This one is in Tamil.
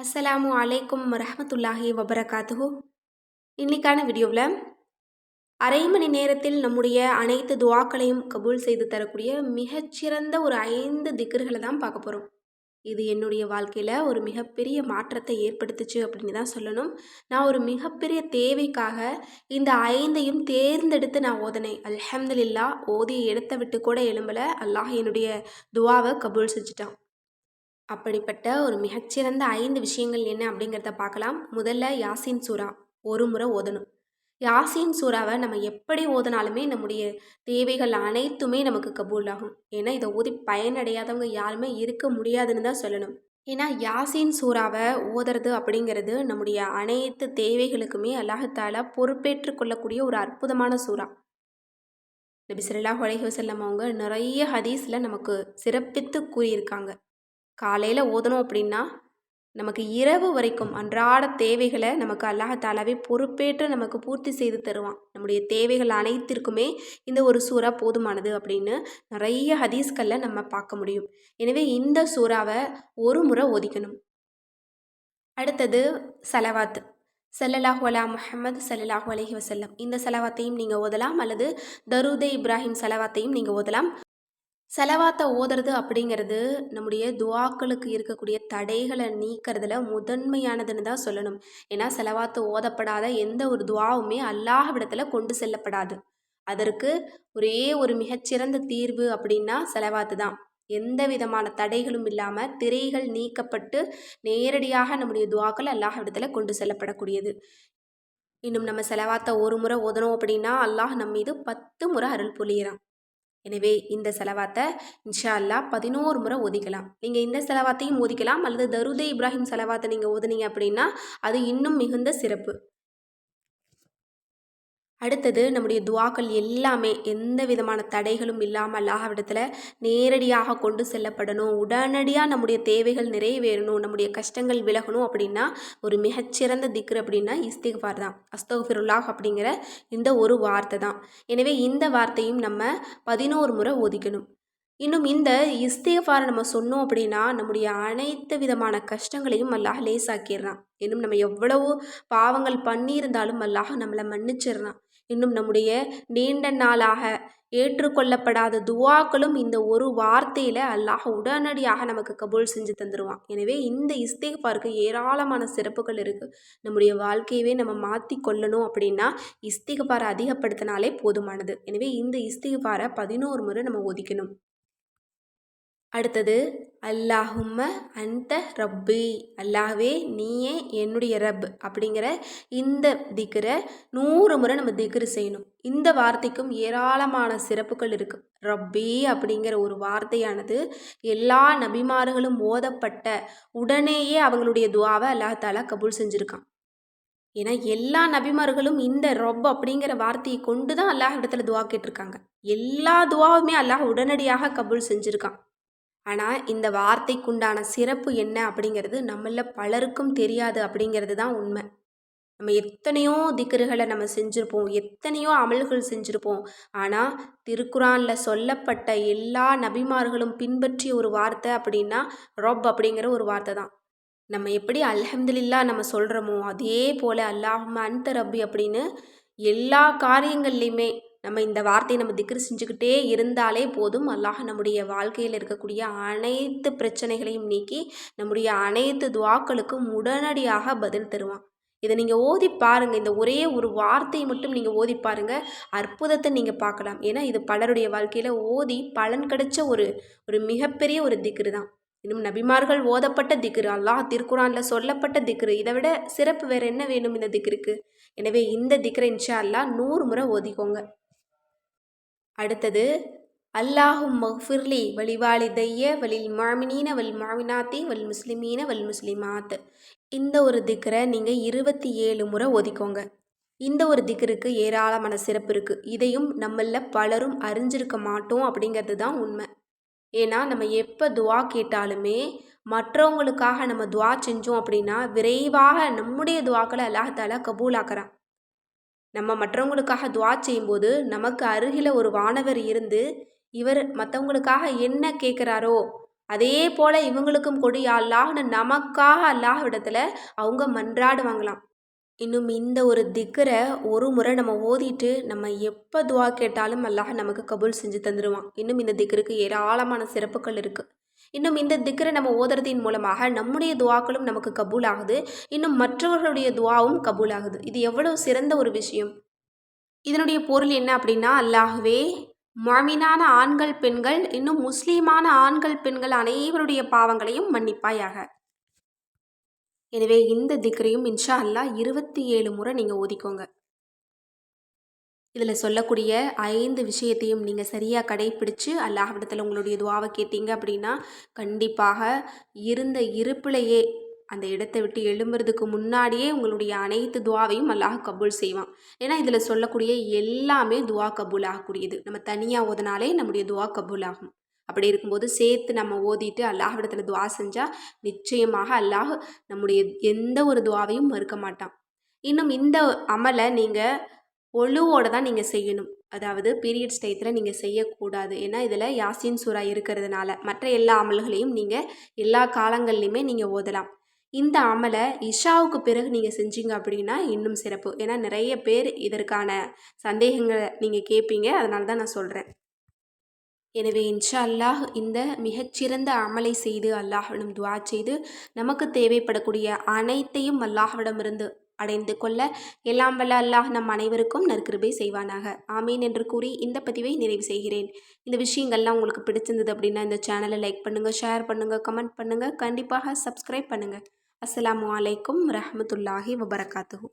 அஸ்ஸலாமு அலைக்கும் ரஹமத்துல்லாஹி வபரகாத்துஹு. இன்னைக்கான வீடியோவில் அரை மணி நேரத்தில் நம்முடைய அனைத்து துவாக்களையும் கபூல் செய்து தரக்கூடிய மிகச்சிறந்த ஒரு ஐந்து திக்கர்களை தான் பார்க்க போகிறோம். இது என்னுடைய வாழ்க்கையில் ஒரு மிகப்பெரிய மாற்றத்தை ஏற்படுத்துச்சு அப்படின்னு தான் சொல்லணும். நான் ஒரு மிகப்பெரிய தேவைக்காக இந்த ஐந்தையும் தேர்ந்தெடுத்து நான் ஓதனேன். அல்ஹம்துலில்லா ஓதிய இடத்த விட்டு கூட எழும்பலை. அல்லாஹ் என்னுடைய துவாவை கபூல் செஞ்சுட்டான். அப்படிப்பட்ட ஒரு மிகச்சிறந்த ஐந்து விஷயங்கள் என்ன அப்படிங்கிறத பார்க்கலாம். முதல்ல யாசின் சூறா. ஒரு முறை ஓதணும். யாசின் சூறாவை நம்ம எப்படி ஓதினாலுமே நம்முடைய தேவைகள் அனைத்துமே நமக்கு கபூல் ஆகும் ஏன்னா இதை ஊதி பயனடையாதவங்க யாருமே இருக்க முடியாதுன்னு தான் சொல்லணும். ஏன்னா யாசின் சூறாவை ஓதுறது அப்படிங்கிறது நம்முடைய அனைத்து தேவைகளுக்குமே அல்லாஹத்தால பொறுப்பேற்று கொள்ளக்கூடிய ஒரு அற்புதமான சூறா. நபி ஸல்லல்லாஹு அலைஹி அவங்க நிறைய ஹதீஸில் நமக்கு சிறப்பித்து கூறியிருக்காங்க. காலையில் ஓதணும் அப்படின்னா நமக்கு இரவு வரைக்கும் அன்றாட தேவைகளை நமக்கு அல்லாஹாலாவே பொறுப்பேற்று நமக்கு பூர்த்தி செய்து தருவான். நம்முடைய தேவைகள் அனைத்திற்குமே இந்த ஒரு சூறா போதுமானது அப்படின்னு நிறைய ஹதீஸ்களில் நம்ம பார்க்க முடியும். எனவே இந்த சூறாவை ஒரு முறை ஒதிக்கணும் அடுத்தது சலவாத்து சல்லல்லாஹு அலா முஹம்மது சல்லல்லாஹு அலஹி வசல்லம் இந்த செலவாத்தையும் நீங்கள் ஓதலாம் அல்லது தருதே இப்ராஹிம் செலவாத்தையும் நீங்கள் ஓதலாம். செலவாத்தை ஓதுறது அப்படிங்கிறது நம்முடைய துவாக்களுக்கு இருக்கக்கூடிய தடைகளை நீக்கிறதுல முதன்மையானதுன்னு தான் சொல்லணும். ஏன்னா செலவாத்து ஓதப்படாத எந்த ஒரு துவாவுமே அல்லாஹவிடத்தில் கொண்டு செல்லப்படாது. அதற்கு ஒரே ஒரு மிகச்சிறந்த தீர்வு அப்படின்னா செலவாத்து தான். எந்த விதமான தடைகளும் இல்லாமல் திரைகள் நீக்கப்பட்டு நேரடியாக நம்முடைய துவாக்கள் அல்லாஹவிடத்தில் கொண்டு செல்லப்படக்கூடியது. இன்னும் நம்ம செலவாத்த ஒரு முறை ஓதணும் அப்படின்னா அல்லாஹ் நம்ம மீது பத்து முறை அருள் புரியிறான். எனவே இந்த செலவாத்தை இன்ஷா அல்லா பதினோரு முறை ஓதிக்கலாம் நீங்கள் இந்த செலவாத்தையும் ஓதிக்கலாம் அல்லது தருதே இப்ராஹிம் செலவாத்தை நீங்கள் ஓதுனீங்க அப்படின்னா அது இன்னும் மிகுந்த சிறப்பு. அடுத்தது நம்முடைய துவாக்கள் எல்லாமே எந்த விதமான தடைகளும் இல்லாமல் அல்லாஹ்விடத்தில் நேரடியாக கொண்டு செல்லப்படணும். உடனடியாக நம்முடைய தேவைகள் நிறைவேறணும் நம்முடைய கஷ்டங்கள் விலகணும் அப்படின்னா ஒரு மிகச்சிறந்த திக்ரு அப்படின்னா இஸ்திக்பார் தான். அஸ்தோஃபிருல்லாஹ் அப்படிங்கிற இந்த ஒரு வார்த்தை தான். எனவே இந்த வார்த்தையும் நம்ம பதினோரு முறை ஒதிக்கணும் இன்னும் இந்த இஸ்திகஃபாரை நம்ம சொன்னோம் அப்படின்னா நம்முடைய அனைத்து விதமான கஷ்டங்களையும் அல்லாஹ் லேசாக்கிடுறான். இன்னும் நம்ம எவ்வளவு பாவங்கள் பண்ணியிருந்தாலும் அல்லாஹ் நம்மளை மன்னிச்சிடுறான். இன்னும் நம்முடைய நீண்ட நாளாக ஏற்றுக்கொள்ளப்படாத துவாக்களும் இந்த ஒரு வார்த்தையில் அல்லாஹ் உடனடியாக நமக்கு கபூல் செஞ்சு தந்துடுவான் எனவே இந்த இஸ்திகஃபாருக்கு ஏராளமான சிறப்புகள் இருக்குது நம்முடைய வாழ்க்கையவே நம்ம மாற்றி கொள்ளணும் அப்படின்னா இஸ்திகபாரை அதிகப்படுத்தினாலே போதுமானது. எனவே இந்த இஸ்திகபாரை பதினோரு முறை நம்ம ஒதுக்கணும். அடுத்தது அல்லாஹும்ம அந்த ரப்பி. அல்லாஹ்வே நீயே என்னுடைய ரப். அப்படிங்கிற இந்த திக்கரை நூறு முறை நம்ம திக்ரு செய்யணும். இந்த வார்த்தைக்கும் ஏராளமான சிறப்புகள் இருக்குது ரப்பி அப்படிங்கிற ஒரு வார்த்தையானது எல்லா நபிமார்களும் ஓதப்பட்ட உடனேயே அவங்களுடைய துவாவை அல்லாஹாலா கபூல் செஞ்சுருக்கான். ஏன்னா எல்லா நபிமார்களும் இந்த ரொப் அப்படிங்கிற வார்த்தையை கொண்டு தான் அல்லாஹ் இடத்துல துவா கேட்டிருக்காங்க. எல்லா துவாவுமே அல்லாஹ் உடனடியாக கபூல் செஞ்சுருக்கான். ஆனால் இந்த வார்த்தைக்குண்டான சிறப்பு என்ன அப்படிங்கிறது நம்மள பலருக்கும் தெரியாது அப்படிங்கிறது தான் உண்மை. நம்ம எத்தனையோ திக்கர்களை நம்ம செஞ்சுருப்போம் எத்தனையோ அமல்கள் செஞ்சுருப்போம். ஆனால் திருக்குறானில் சொல்லப்பட்ட எல்லா நபிமார்களும் பின்பற்றிய ஒரு வார்த்தை அப்படின்னா ரொப் அப்படிங்கிற ஒரு வார்த்தை தான். நம்ம எப்படி அல்ஹம்துலில்லா நம்ம சொல்கிறோமோ அதே போல் அல்லாஹ் அந்த ரப்பி அப்படின்னு எல்லா காரியங்கள்லையுமே நம்ம இந்த வார்த்தையை நம்ம திக்ரு செஞ்சுக்கிட்டே இருந்தாலே போதும். அல்லாஹ் நம்முடைய வாழ்க்கையில் இருக்கக்கூடிய அனைத்து பிரச்சனைகளையும் நீக்கி நம்முடைய அனைத்து துவாக்களுக்கும் உடனடியாக பதில் தருவான். இதை நீங்கள் ஓதி பாருங்கள் இந்த ஒரே ஒரு வார்த்தையை மட்டும் நீங்கள் ஓதி பாருங்கள் அற்புதத்தை நீங்கள் பார்க்கலாம். ஏன்னா இது பலருடைய வாழ்க்கையில் ஓதி பலன் கிடைச்ச ஒரு ஒரு மிகப்பெரிய ஒரு திக்ரு தான். இன்னும் நபிமார்கள் ஓதப்பட்ட திக்ரு அல்லாஹ் திருக்குறானில் சொல்லப்பட்ட திக்ரு. இதை விட சிறப்பு வேறு என்ன வேணும் இந்த திக்ருக்கு? எனவே இந்த திக்ரை இன்ஷா அல்லா நூறு முறை ஓதிக்கோங்க. அடுத்தது அல்லாஹும் மஃபிர்லி வழிவாளிதைய வலில் மாமினீன வல் மாமினாத்தி வல் முஸ்லிமீன வல் முஸ்லிமாத் இந்த ஒரு திக்கரை நீங்கள் இருபத்தி ஏழு முறை ஒதுக்கோங்க இந்த ஒரு திக்கருக்கு ஏராளமான சிறப்பு இருக்குது இதையும் நம்மளில் பலரும் அறிஞ்சிருக்க மாட்டோம் அப்படிங்கிறது தான் உண்மை. ஏன்னா நம்ம எப்போ துவா கேட்டாலுமே மற்றவங்களுக்காக நம்ம துவா செஞ்சோம் அப்படின்னா விரைவாக நம்முடைய துவாக்களை அல்லாஹால கபூலாக்குறான். நம்ம மற்றவங்களுக்காக துவா செய்யும்போது நமக்கு அருகில் ஒரு வானவர் இருந்து இவர் மற்றவங்களுக்காக என்ன கேட்குறாரோ அதே போல் இவங்களுக்கும் கொடு அல்லாஹ்னு நமக்காக அல்லாஹ் இடத்துல அவங்க மன்றாடுவாங்களாம். இன்னும் இந்த ஒரு திக்கரை ஒரு முறை நம்ம ஓதிட்டு நம்ம எப்போ துவா கேட்டாலும் அல்லாஹ் நமக்கு கபூல் செஞ்சு தந்துடுவான் இன்னும் இந்த திக்கருக்கு ஏராளமான சிறப்புகள் இருக்குது இன்னும் இந்த திக்கரை நம்ம ஓதுறதின் மூலமாக நம்முடைய துவாக்களும் நமக்கு கபூல் ஆகுது இன்னும் மற்றவர்களுடைய துவாவும் கபூல் ஆகுது இது எவ்வளவு சிறந்த ஒரு விஷயம். இதனுடைய பொருள் என்ன அப்படின்னா அல்லாஹ்வே மாமினான ஆண்கள் பெண்கள் இன்னும் முஸ்லீமான ஆண்கள் பெண்கள் அனைவருடைய பாவங்களையும் மன்னிப்பாயாக. எனவே இந்த திக்ரையும் இன்ஷா அல்லாஹ் இருபத்தி ஏழு முறை நீங்கள் ஓதிக்கோங்க. இதில் சொல்லக்கூடிய ஐந்து விஷயத்தையும் நீங்கள் சரியாக கடைப்பிடிச்சு அல்லாஹ்விடத்தில் உங்களுடைய துவாவை கேட்டீங்க அப்படின்னா கண்டிப்பாக இருந்த இருப்பிலேயே அந்த இடத்தை விட்டு எழும்புறதுக்கு முன்னாடியே உங்களுடைய அனைத்து துவாவையும் அல்லாஹ் கபூல் செய்வான். ஏன்னா இதில் சொல்லக்கூடிய எல்லாமே துவா கபூல் ஆகக்கூடியது நம்ம தனியாக ஓதுனாலே நம்முடைய துவா கபூல் ஆகும் அப்படி இருக்கும்போது சேர்த்து நம்ம ஓதிட்டு அல்லாஹ்விடத்தில் துவா செஞ்சால் நிச்சயமாக அல்லாஹ் நம்முடைய எந்த ஒரு துவாவையும் மறுக்க மாட்டான். இன்னும் இந்த அமலை நீங்கள் ஒழுவோடு தான் நீங்கள் செய்யணும். அதாவது பீரியட்ஸ் டயத்தில் நீங்கள் செய்யக்கூடாது. ஏன்னா இதில் யாசின் சூறா இருக்கிறதுனால மற்ற எல்லா அமல்களையும் நீங்கள் எல்லா காலங்கள்லையுமே நீங்கள் ஓதலாம். இந்த அமலை இஷாவுக்கு பிறகு நீங்கள் செஞ்சீங்க அப்படின்னா இன்னும் சிறப்பு. ஏன்னா நிறைய பேர் இதற்கான சந்தேகங்களை நீங்கள் கேட்பீங்க அதனால தான் நான் சொல்கிறேன் எனவே இன்ஷா அல்லாஹ் இந்த மிகச்சிறந்த அமலை செய்து அல்லாஹ்விடம் துவா செய்து நமக்கு தேவைப்படக்கூடிய அனைத்தையும் அல்லாஹ்விடமிருந்து அடைந்து கொள்ள எல்லாம் வல்ல அல்லாஹ் நம் அனைவருக்கும் நற்கிருபை செய்வானாக. ஆமீன் என்று கூறி இந்த பதிவை நிறைவு செய்கிறேன். இந்த விஷயங்கள்லாம் உங்களுக்கு பிடிச்சிருந்தது அப்படின்னா இந்த சேனலை லைக் பண்ணுங்கள் ஷேர் பண்ணுங்கள் கமெண்ட் பண்ணுங்கள் கண்டிப்பாக சப்ஸ்கிரைப் பண்ணுங்கள் அஸ்ஸலாமு அலைக்கும் ரஹமத்துல்லாஹி வபரகாத்துஹூ.